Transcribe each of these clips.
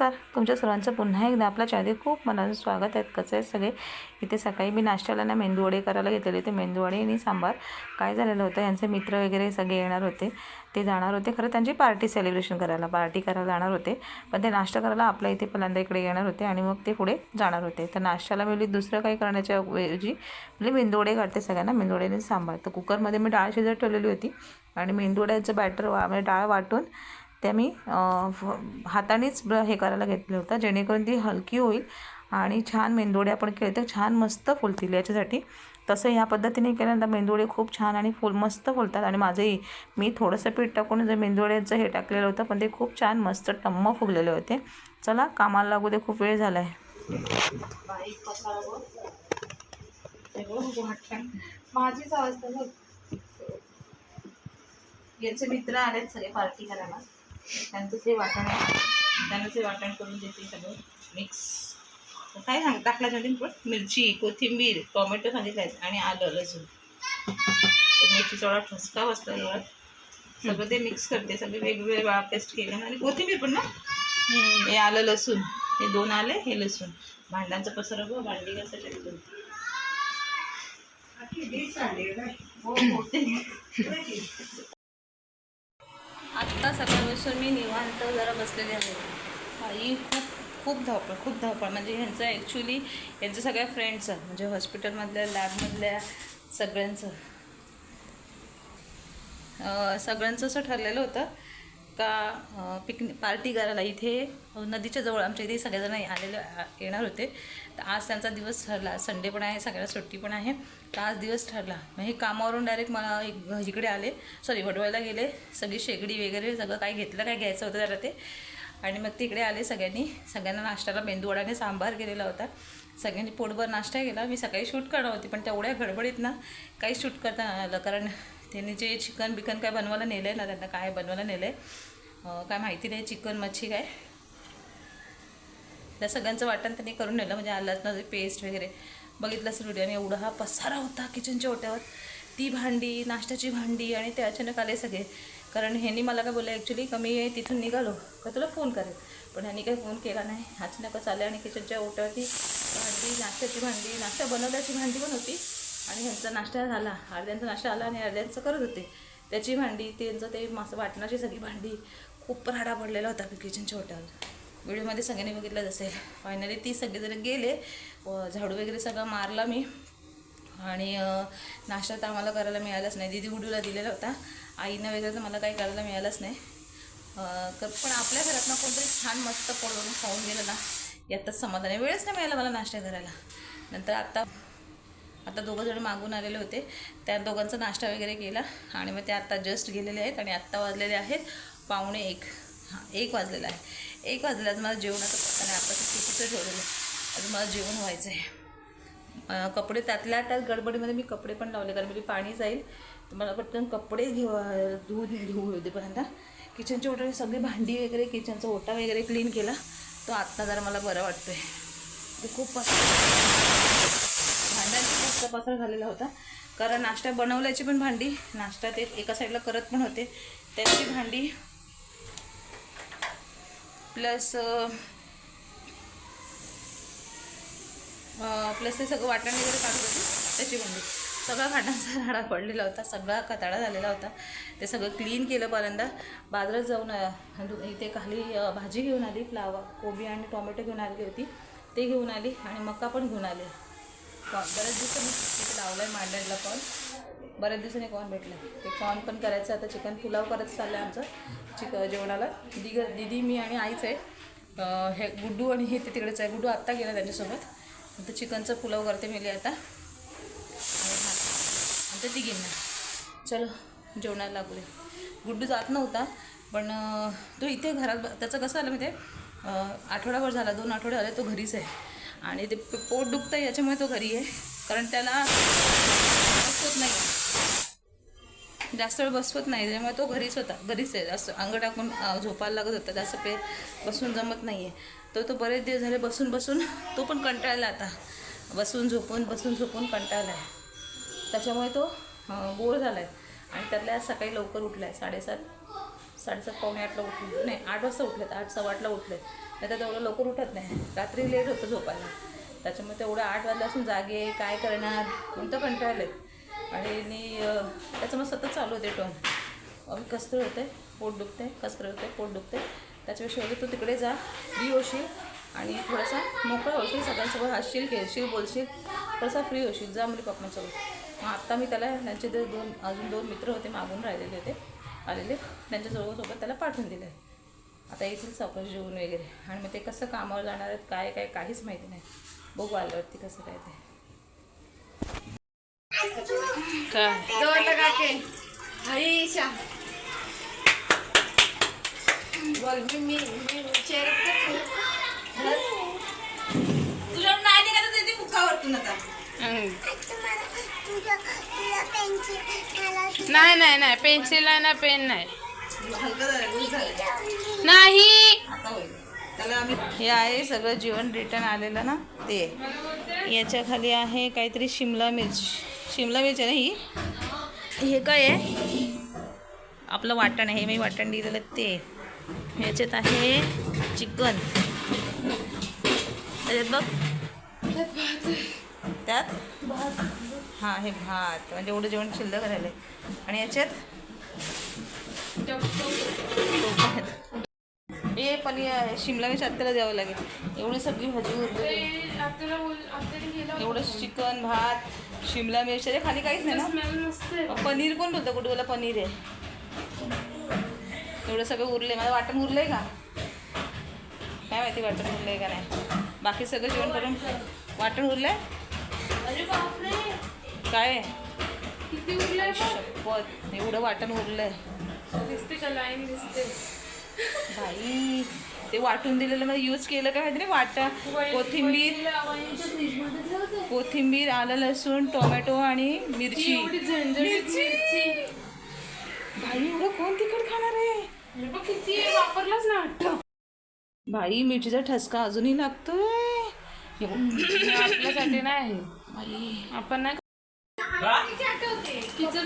नमस्कार. तुमच्या सर्वांचं पुन्हा एकदा आपल्या चादी खूप मनाचं स्वागत आहे. कसं आहे सगळे? इथे सकाळी मी नाश्त्याला ना मेंदूवडे करायला घेतलेले ते मेंदूवडे आणि सांबार. काय झालेलं होतं? यांचे मित्र वगैरे सगळे येणार होते. ते जाणार होते. खरं त्यांची पार्टी सेलिब्रेशन करायला पार्टी करायला जाणार होते. पण ते नाश्ता करायला आपल्या इथे पहिल्यांदा इकडे येणार होते आणि मग ते पुढे जाणार होते. तर नाश्त्याला मी दुसरं काही करण्याच्या ऐवजी म्हणजे मेंदूवडे काढते सगळ्यांना मेंदूवडे आणि सांबार. तर कुकरमध्ये मी डाळ शिजत ठेवलेली होती आणि मेंदूवड्याचं बॅटर वा म्हणजे डाळ वाटून त्या मी फ- हातानेच ब्र हे करायला घेतलं होतं. जेणेकरून ती हलकी होईल आणि छान मेंदोडे आपण केले तर छान मस्त फुलतील याच्यासाठी. तसं ह्या पद्धतीने केल्यानंतर मेंदोडे खूप छान आणि फुल मस्त फुलतात. आणि माझंही मी थोडंसं पीठ टाकून जे मेंदोड्याचं हे टाकलेलं होतं पण ते खूप छान मस्त टम्म फुगलेले होते. चला कामाला लागू दे खूप वेळ झाला आहे माझीच अवस्था याचे मित्र आलेत सगळे पार्टी करायला. त्यांचं ते वाटण आहे. त्यांना ते वाटण करून देते सगळं. मिक्स काय सांग? टाकलं सांगते पण. मिरची कोथिंबीर टोमॅटो सांगितलं आणि आलं लसूण. तर मिरचीचा एवढा ठसका बसला एवढा सगळं ते मिक्स करते. सगळे वेगवेगळे वेळा पेस्ट केले. आणि कोथिंबीर पण ना? हे आलं लसूण. हे दोन आले हे लसूण. भांड्यांचं पसर बघ भांडी कसं टाकतो हो हो ते आत्ता सकाळपासून मी निवांत जरा बसलेली आहे. आई खूप खूप धावपळ खूप धावपळ. म्हणजे ह्यांचं ॲक्च्युली यांचं सगळ्या फ्रेंडचं म्हणजे हॉस्पिटलमधल्या लॅबमधल्या सगळ्यांचं. सगळ्यांचं असं ठरलेलं होतं. का पिकनिक पार्टी करायला इथे नदीच्या जवळ आमच्या इथे सगळेजण आलेले येणार होते. तर आज त्यांचा दिवस ठरला. संडे पण आहे सगळ्यांना सुट्टी पण आहे. तर आज दिवस ठरला. मग हे कामावरून डायरेक्ट मला एक इकडे आले. सॉरी वडवायला गेले. सगळी शेगडी वगैरे सगळं काय घेतलं काय घ्यायचं होतं जरा ते. आणि मग तिकडे आले सगळ्यांनी. सगळ्यांना नाश्त्याला मेंदूवडाने सांबार केलेला होता. सगळ्यांनी पोटभर नाश्ता केला. मी सकाळी शूट करणार होती पण तेवढ्या गडबडीत ना काही शूट करता नाही आलं. कारण त्यांनी जे चिकन बिकन काय बनवायला नेलं आहे ना त्यांना काय बनवायला नेलं आहे काय माहिती नाही चिकन मच्छी काय. त्या सगळ्यांचं वाटण त्यांनी करून नेलं म्हणजे आलं पेस्ट वगैरे. बघितलं असेल व्हिडिओ आणि एवढा हा पसारा होता किचनच्या ओट्यावर. ती भांडी नाश्त्याची भांडी आणि ते अचानक आले सगळे. कारण ह्यांनी मला काय बोललं ॲक्च्युली का मी तिथून निघालो का तुला फोन करेल? पण ह्यांनी काही फोन केला नाही. अचानकच आले आणि किचनच्या ओट्यावरती भांडी नाश्त्याची भांडी नाश्ता बनवल्याची भांडी पण होती. आणि ह्यांचा नाश्ता झाला. अर्ध्यांचा नाश्ता आला आणि अर्ध्यांचं करत होते. त्याची भांडी त्यांचं ते मासं वाटणाची सगळी भांडी खूप राडा पडलेला होता किचनच्या ओट्यावर व्हिडिओमध्ये सगळ्यांनी बघितलंच असेल फायनली ती सगळेजण गेले. झाडू वगैरे सगळं मारला मी. आणि नाश्ता तर आम्हाला करायला मिळालाच नाही. दिदी गुडूला दिलेला होता. आईनं वगैरे तर मला काही करायला मिळालंच नाही. पण आपल्या घरातनं कोणतरी छान मस्त पडून खाऊन गेलं ना यातच समाधान आहे. वेळच नाही मिळाला मला नाश्ता करायला. नंतर आत्ता आता दोघंजण मागून आलेले होते. त्या दोघांचा नाश्ता वगैरे केला. आणि मग ते आत्ता जस्ट गेलेले आहेत आणि आत्ता वाजलेले आहेत. पावणे एक हां एक वाजलेला आहे. एक वाजलेला आज मला जेवणाचं पत्ता नाही आता ठेवलेलं आहे अजून मला जेवण व्हायचं आहे. कपडे त्यातल्या त्यात गडबडीमध्ये मी कपडे पण लावले कारण मी पाणी जाईल. तर मला पटकन कपडे घेऊ धुवून घेऊ होते पहिल्यांदा किचनच्या ओटा सगळी भांडी वगैरे किचनचा ओटा वगैरे क्लीन केला. तो आत्ता जरा मला बरं वाटतोय. ते खूप भांड्यांचा जास्त पसार झालेला होता. कारण नाश्ता बनवल्याची पण भांडी नाश्ता ते एका साईडला करत पण होते. त्याची भांडी प्लस प्लस ते सगळं वाटण वगैरे काढत होती त्याची गुंडी सगळा भांड्यांचा राडा पडलेला होता सगळा कताळा झालेला होता. ते सगळं क्लीन केलं पहिल्यांदा. बाजारात जाऊन इथे खाली भाजी घेऊन आली फ्लावर कोबी आणि टोमॅटो घेऊन आली होती. ते घेऊन आली आणि मका पण घेऊन आले. कॉर्न बऱ्याच दिवसांनी तिथे लावलं आहे मांडणला कॉल बऱ्याच दिवसांनी कॉन भेटलं. ते कॉन पण करायचं आता चिकन पुलाव करत चाललं आहे आमचं. चिक जेवणाला. दिदी दिदी मी आणि आईच आहे. हे गुड्डू आणि हे ते तिकडेच आहे. गुड्डू आत्ता गेला त्यांच्यासोबत. तर चिकनचा पुलाव करते मिली आता. आणि भात तिघींना. चलो जेवणाला लागले गुड्डू जात नव्हता पण तो इथे घरात ब- त्याचं कसं आलं मी ते आठवडाभर झाला. दोन आठवडे आले तो घरीच आहे. आणि ते पोट दुखतं याच्यामुळे तो घरी आहे. कारण त्याला होत नाही. जास्त वेळ बसवत नाही त्यामुळे तो घरीच होता घरीच आहे. जास्त अंग टाकून झोपायला लागत होता जास्त पे बसून जमत नाही आहे तो तो बरेच दिवस झाले बसून बसून तो पण कंटाळला आता. बसून झोपून बसून झोपून कंटाळला आहे. त्याच्यामुळे तो बोर झाला आहे आणि त्यातल्या सकाळी लवकर उठला आहे साडेसात साडेसात पावणे आठला उठले नाही आठ वाजता उठलेत आठ सव्वा आठला उठले नाही तर तेवढं लवकर उठत नाही. रात्री लेट होतं झोपायला. त्याच्यामुळे तेवढं आठ वाजल्यापासून जागे काय करणार? कोणतं कंटाळलं आहे आणि त्याचं मग सतत चालू होते टोन. अभी कसतरी होते पोट दुखते कसतरी होते पोट दुखते. त्याच्यापेक्षा वगैरे तू तिकडे जा फ्री होशील आणि थोडासा मोकळा होशील सगळ्यांसोबत हसशील खेळशील बोलशील थोडासा फ्री होशील. जा म्हणजे पप्पांसोबत. मग आत्ता मी त्याला त्यांचे ते दोन अजून दोन मित्र होते मागून राहिलेले होते आलेले. त्यांच्यासोबत त्याला पाठवून दिलं आता येथील सावकाश जेवून वगैरे. आणि मग ते कसं कामावर जाणार आहेत काय काय काहीच माहिती नाही. बघू आल्यावरती कसं काय ते. काय जवळ काके हरीशा. बोल मी मी मी चेअर तुझ्या नाही निघालं तर ते मुखावरतून आता? नाही नाही नाही. पेन्सिल आहे ना पेन नाही. नाही. आता होईल. त्याला आम्ही हे आहे सगळं जेवण रिटर्न आलेलं ना ते. याच्या खाली आहे काहीतरी शिमला मिर्च. शिमला मिरची आहे ही? हे काय आहे? आपलं वाटण आहे हे मी वाटण दिलेलं ते. ह्याच्यात आहे चिकन. त्याच्यात बघ. त्यात? हां हे भात. म्हणजे एवढं जेवण शिल्लक राहिले आणि याच्यात? हे पनीर शिमला मिरची आत्याला द्यावं लागेल. एवढी सगळी भाजी उरली एवढं चिकन भात शिमला मिरची त्याच्याखाली काहीच नाही ना? पनीर कोण बोलतं? कुठे बोला पनीर आहे? एवढं सगळं उरले माझं वाटण उरलंय का? काय माहिती वाटण उरलंय का नाही? बाकी सगळं जेवण करून वाटण उरलंय? काय? उरलंय शपथ. एवढं वाटण उरलंय. दिसते का लाईन दिसते? बाई. ते वाटून दिलेलं मला यूज केलं काय माहिती नाही वाटा कोथिंबीर कोथिंबीर आलं लसूण टोमॅटो आणि मिरची. एवढी झणझणीत मिरची. बाई एवढं कोण तिखट खाणार आहे? हे बघ किती वापरलाच ना. वाटतं बाई मिरचीचा ठसका अजूनही लागतोय. आपल्यासाठी नाही आहे. आपण नाही तिचं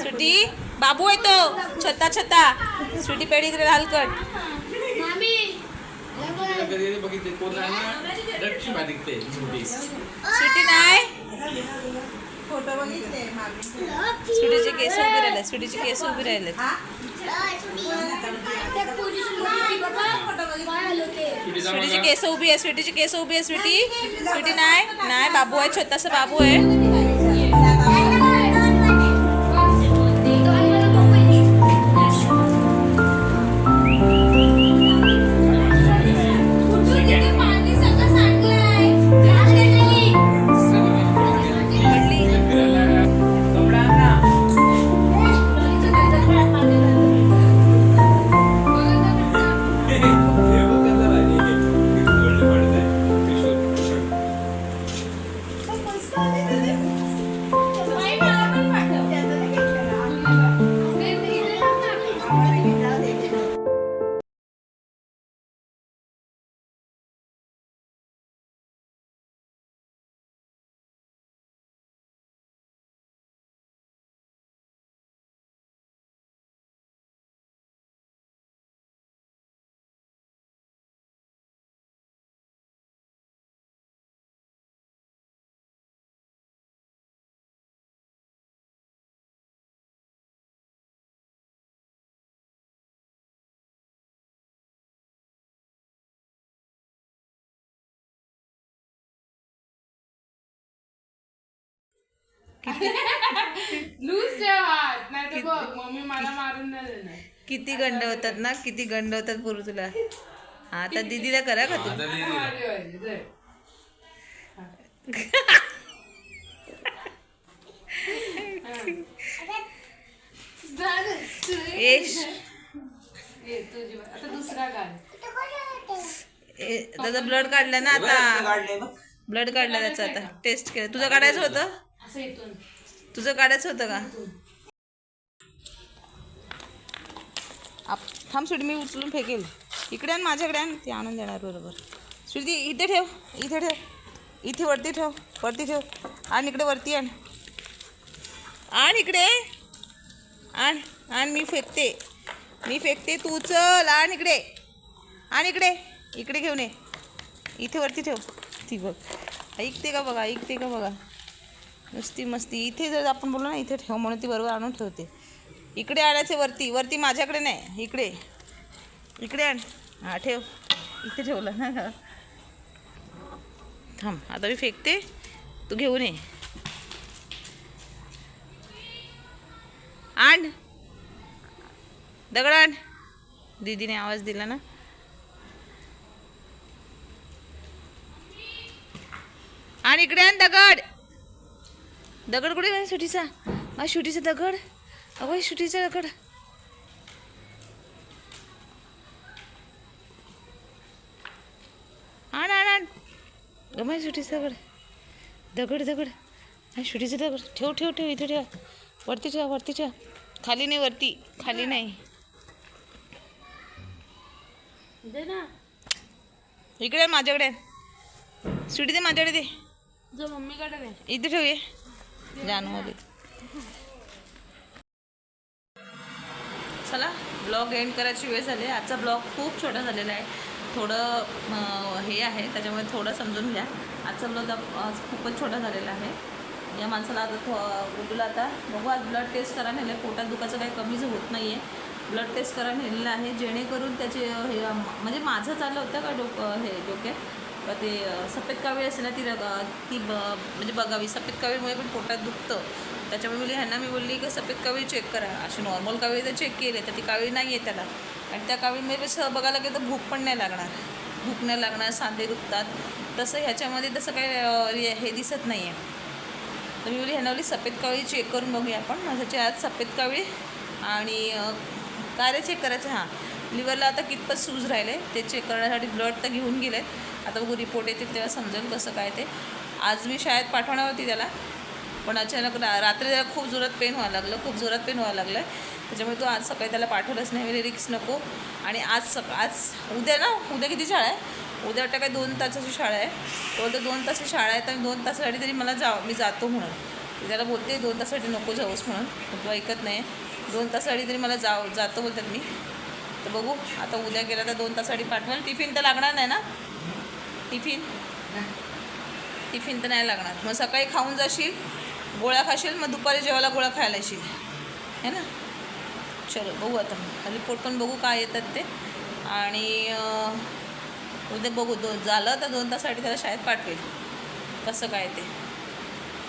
सुटी बाबू आहे तो. छता छता. सुटी भाजी ते मोठी सुटी नाही सुटीचे केस उभी राहिले सुटीचे केस उभी राहिले. स्वीटीची केस उभी आहे स्वीटीची केस उभी आहे स्वीटी स्वीटी नाही नाही बाबू आहे छोटासा बाबू आहे. लूज ठेव हात नाही तर बघ मम्मी मला मारून नाही देणार. किती गंड होतात ना किती गंड होतात पुरू तुला. हा आता दीदीला करा का तू? भारी वाटली, धर. येश. ये, तुझी बाई. आता दुसरा गाल ए, त्याचा ब्लड काढलं ना आता. ब्लड काढलं त्याचं आता. टेस्ट केलं. तुझं काढायचं होतं? असं इथून. तुझं काढायचं होतं का? आप- थांब सुटी मी उचलून फेकेल. इकडे आण माझ्याकडे आण. ते आणून देणार बरोबर. सुटी इथे ठेव. इथे ठेव. इथे वरती ठेव. वरती ठेव. आण इकडे वरती आण. आण इकडे. आण आण मी फेकते. मी फेकते तू चल आण इकडे. आण इकडे. इकडे घेऊन ये. इथे वरती ठेव. ती बघ. ऐकते का बघा? ऐकते का बघा? नुसती मस्ती. इथे जर आपण बोललो ना इथे ठेव म्हणून ती बरोबर आणून ठेवते. इकडे आणायचे वरती. वरती माझ्याकडे नाही. इकडे. इकडे आण. हां ठेव. इथे ठेवलं ना. थांब. आता मी फेकते. तू घेऊन ये. आण. दगड आण. दीदीने आवाज दिला ना. आणि इकडे आण दगड. दगड कुठे आहे सुटीचा? हा सुटीचा दगड? अगो सुटीचा दगड. आण आण आण. गमाय सुटीचा दगड. दगड दगड. हा सुटीचा दगड. ठेव ठेव ठेव इथे ठेव. वरती ठेव वरती ठेव. खाली नाही वरती. खाली नाही. दे ना. इकडे माझ्याकडे. आहे. सुटी दे माझ्याकडे दे. जो मम्मीकडे दे. इथे ठेवूये जानमध्ये चला ब्लॉग एंड करायची वेळ झाली आजचा ब्लॉग खूप छोटा झालेला आहे. थोडं हे आहे त्याच्यामुळे थोडं समजून घ्या. आजचा ब्लॉग आज खूपच छोटा झालेला आहे. या माणसाला आता थो गुडूला आता बघू आज ब्लड टेस्ट करा नेलं पोटात दुखाचं काही कमीच होत नाही आहे ब्लड टेस्ट करा नेलेलं आहे. जेणेकरून त्याचे हे म्हणजे माझं चाललं होतं का डोकं हे डोके? ते सफेद कावीळ असते ना ती रग ती ब म्हणजे बघावी. सफेद कावीळमुळे पण पोटात दुखतं. त्याच्यामुळे मी ह्यांना मी बोलली की सफेद कावीळ चेक करा. अशी नॉर्मल कावीळ तर चेक केले तर ती कावीळ नाही आहे त्याला. आणि त्या कावीळमध्ये कसं बघायला गेलं तर भूक पण नाही लागणार. भूक नाही लागणार सांधे दुखतात. तसं ह्याच्यामध्ये तसं काही हे- दिसत नाही आहे तर मी बोलली ह्यांना बोलली सफेद कावळी चेक करून बघूया आपण. माझ्याच्या आज सफेद कावळी आणि काय चेक करायचं? हां. लिव्हरला आता कितपत सूज राहिले ते चेक करण्यासाठी ब्लड तर घेऊन गेले. आता बघू रिपोर्ट येतील तेव्हा समजेल कसं काय ते. आज मी शाळेत पाठवणार होती त्याला पण अचानक रा रात्री त्याला खूप जोरात पेन व्हायला लागलं खूप जोरात पेन व्हायला लागलं त्याच्यामुळे तो आज सकाळी त्याला पाठवलंच नाही म्हणजे रिक्स नको. आणि आज सक आज उद्या ना उद्या किती शाळा आहे? उद्या वाटतं काय दोन तासाची शाळा आहे. तो बोलतो दोन तासाची शाळा आहे तर दोन तासासाठी तरी मला जा मी जातो म्हणून. त्याला बोलते दोन तासासाठी नको जाऊस म्हणून. तो ऐकत नाही. दोन तासासाठी तरी मला जाव जातो बोलतात मी. तर बघू आता उद्या गेला तर दोन तासासाठी पाठवाल. टिफिन तर लागणार नाही ना? टिफिन टिफिन तर नाही लागणार. मग सकाळी खाऊन जाशील गोळ्या खाशील मग दुपारी जेवायला गोळ्या खायला येशील. है ना? चलो बघू आता. मग रिपोर्ट पण बघू काय येतात ते. आणि उद्या बघू. दोन झालं तर दोन तासाठी त्याला शाळेत पाठवेल. कसं काय ते?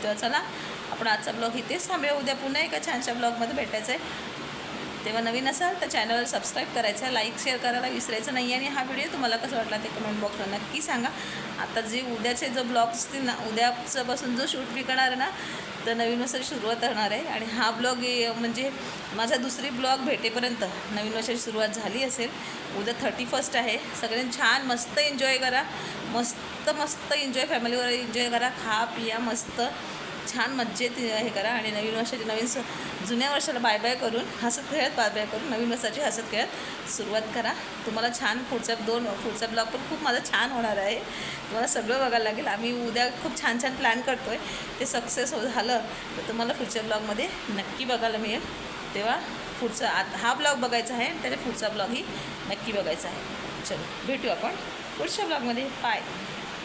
तर चला आपण आजचा ब्लॉग इथेच थांबूया. उद्या पुन्हा एका छानशा ब्लॉगमध्ये भेटायचं आहे तेव्हा नवीन असाल तर चॅनलला सबस्क्राईब करायचं लाईक शेअर करायला विसरायचं नाही आणि हा व्हिडिओ तुम्हाला कसा वाटला ते कमेंट बॉक्सला नक्की सांगा. आता जे उद्याचे जो ब्लॉग असतील ना उद्यापासून जो शूट मी करणार ना तर नवीन वर्षाची सुरुवात होणार आहे. आणि हा ब्लॉग म्हणजे माझा दुसरी ब्लॉग भेटेपर्यंत नवीन वर्षाची सुरुवात झाली असेल. उद्या थर्टी फर्स्ट आहे. सगळ्यांनी छान मस्त एन्जॉय करा. मस्त मस्त एन्जॉय फॅमिलीवर एन्जॉय करा. खा पिया मस्त. छान मज्जेत हे करा आणि नवीन वर्षाची नवीन स जुन्या वर्षाला बाय बाय करून हसत खेळत बाय बाय करून नवीन वर्षाची हसत खेळत सुरुवात करा. तुम्हाला छान पुढचा दोन पुढचा ब्लॉग पण खूप माझा छान होणार आहे. तुम्हाला सगळं बघायला लागेल. आम्ही उद्या खूप छान छान प्लॅन करतो आहे ते सक्सेस हो झालं तर तुम्हाला पुढच्या ब्लॉगमध्ये नक्की बघायला मिळेल. तेव्हा पुढचा आत हा ब्लॉग बघायचा आहे आणि पुढचा ब्लॉगही नक्की बघायचा आहे. चलो भेटू आपण पुढच्या ब्लॉगमध्ये. बाय.